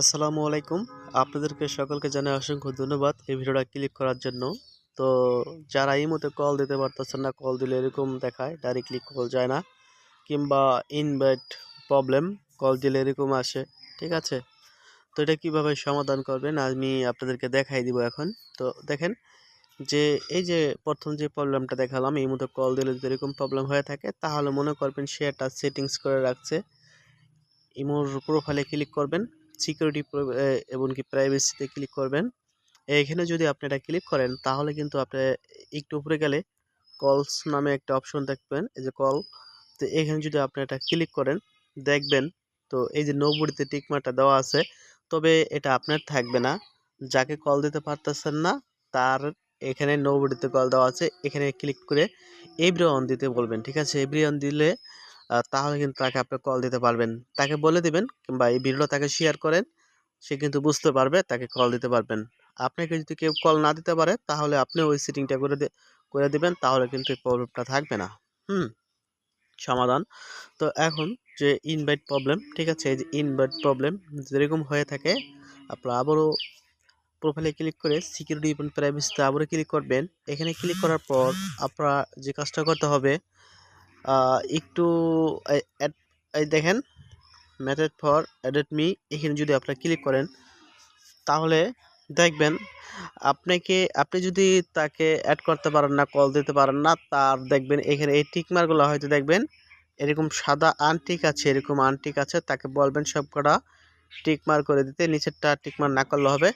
আসসালামু আলাইকুম। আপনাদেরকে সকলকে জানাই অসংখ্য ধন্যবাদ এই ভিডিওটা ক্লিক করার জন্য। তো যারা এই মতো কল দিতে পারতেছেন না, কল দিলে এরকম দেখায় ডাইরেক্টলি কল যায় না। কিংবা ইনভাইট প্রবলেম কল দিলে এরকম আসে, ঠিক আছে? তো এটা কীভাবে সমাধান করবেন আমি আপনাদেরকে দেখাই দিব এখন। তো দেখেন, যে এই যে প্রথম যে প্রবলেমটা দেখালাম, এই মতো কল দিলে যদি এরকম প্রবলেম হয়ে থাকে, তাহলে মনে করবেন সে একটা সেটিংস করে রাখছে। ইমোর প্রোফাইলে ক্লিক করবেন। সিকিউরিটি এমনকি প্রাইভেসিতে ক্লিক করবেন। এখানে যদি আপনি এটা ক্লিক করেন, তাহলে কিন্তু আপনি একটু উপরে গেলে কলস নামে একটা অপশন দেখবেন, এই যে কল তো এখানে যদি আপনি এটা ক্লিক করেন, দেখবেন, তো এই যে নব্বইতে টিকমারটা দেওয়া আছে, তবে এটা আপনার থাকবে না। যাকে কল দিতে পারতেছেন না, তার এখানে নব্বইতে কল দেওয়া আছে, এখানে ক্লিক করে এভরি অন দিতে বলবেন, ঠিক আছে? এভরি অন দিলে তাহলে কিন্তু তাকে আপনি কল দিতে পারবেন। তাকে বলে দিবেন কিংবা এই ভিডিওটা তাকে শেয়ার করেন, সে কিন্তু বুঝতে পারবে, তাকে কল দিতে পারবেন। আপনাকে যদি কেউ কল না দিতে পারে, তাহলে আপনি ওই সেটিংটা করে করে দিবেন, তাহলে কিন্তু এই প্রবলেমটা থাকবে না। হুম, সমাধান। তো এখন যে ইনভাইট প্রবলেম ঠিক আছে? এই যে ইনভাইট প্রবলেম যেরকম হয়ে থাকে, আপনারা আবারও প্রোফাইলে ক্লিক করে সিকিউরিটি এবং প্রাইভেসিতে আবারও ক্লিক করবেন। এখানে ক্লিক করার পর আপনারা যে কাজটা করতে হবে একটু এই- দেখেন মেথড ফর অ্যাডেড মি এখানে যদি আপনারা ক্লিক করেন, তাহলে দেখবেন আপনাকে, আপনি যদি তাকে অ্যাড করতে পারেন না কল দিতে পারেন না, তার দেখবেন এখানে এই টিকমারগুলো হয়তো দেখবেন এরকম সাদা আনটিক আছে, এরকম আনটিক আছে, তাকে বলবেন সব কটা টিকমার করে দিতে, নিচেরটা টিকমার না করলে হবে।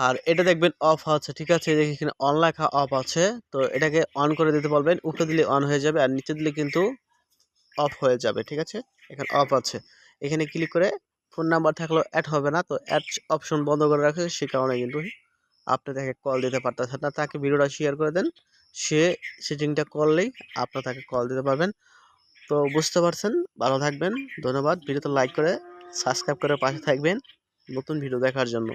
আর এটা দেখবেন অফ আছে ঠিক আছে? যে এখানে অন লেখা অফ আছে, তো এটাকে অন করে দিতে বলবেন, উপরে দিলে অন হয়ে যাবে আর নিচে দিলে কিন্তু অফ হয়ে যাবে, ঠিক আছে? এখানে অফ আছে। এখানে ক্লিক করে ফোন নাম্বার থাকলেও অ্যাড হবে না, তো অ্যাড অপশন বন্ধ করে রাখে সে কারণে কিন্তু আপনি তাকে কল দিতে পারতেছেন না। তাকে ভিডিওটা শেয়ার করে দেন, সে সেটিংটা করলেই আপনি তাকে কল দিতে পারবেন। তো বুঝতে পারছেন? ভালো থাকবেন, ধন্যবাদ। ভিডিওতে লাইক করে সাবস্ক্রাইব করে পাশে থাকবেন। নতুন ভিডিও দেখার জন্য।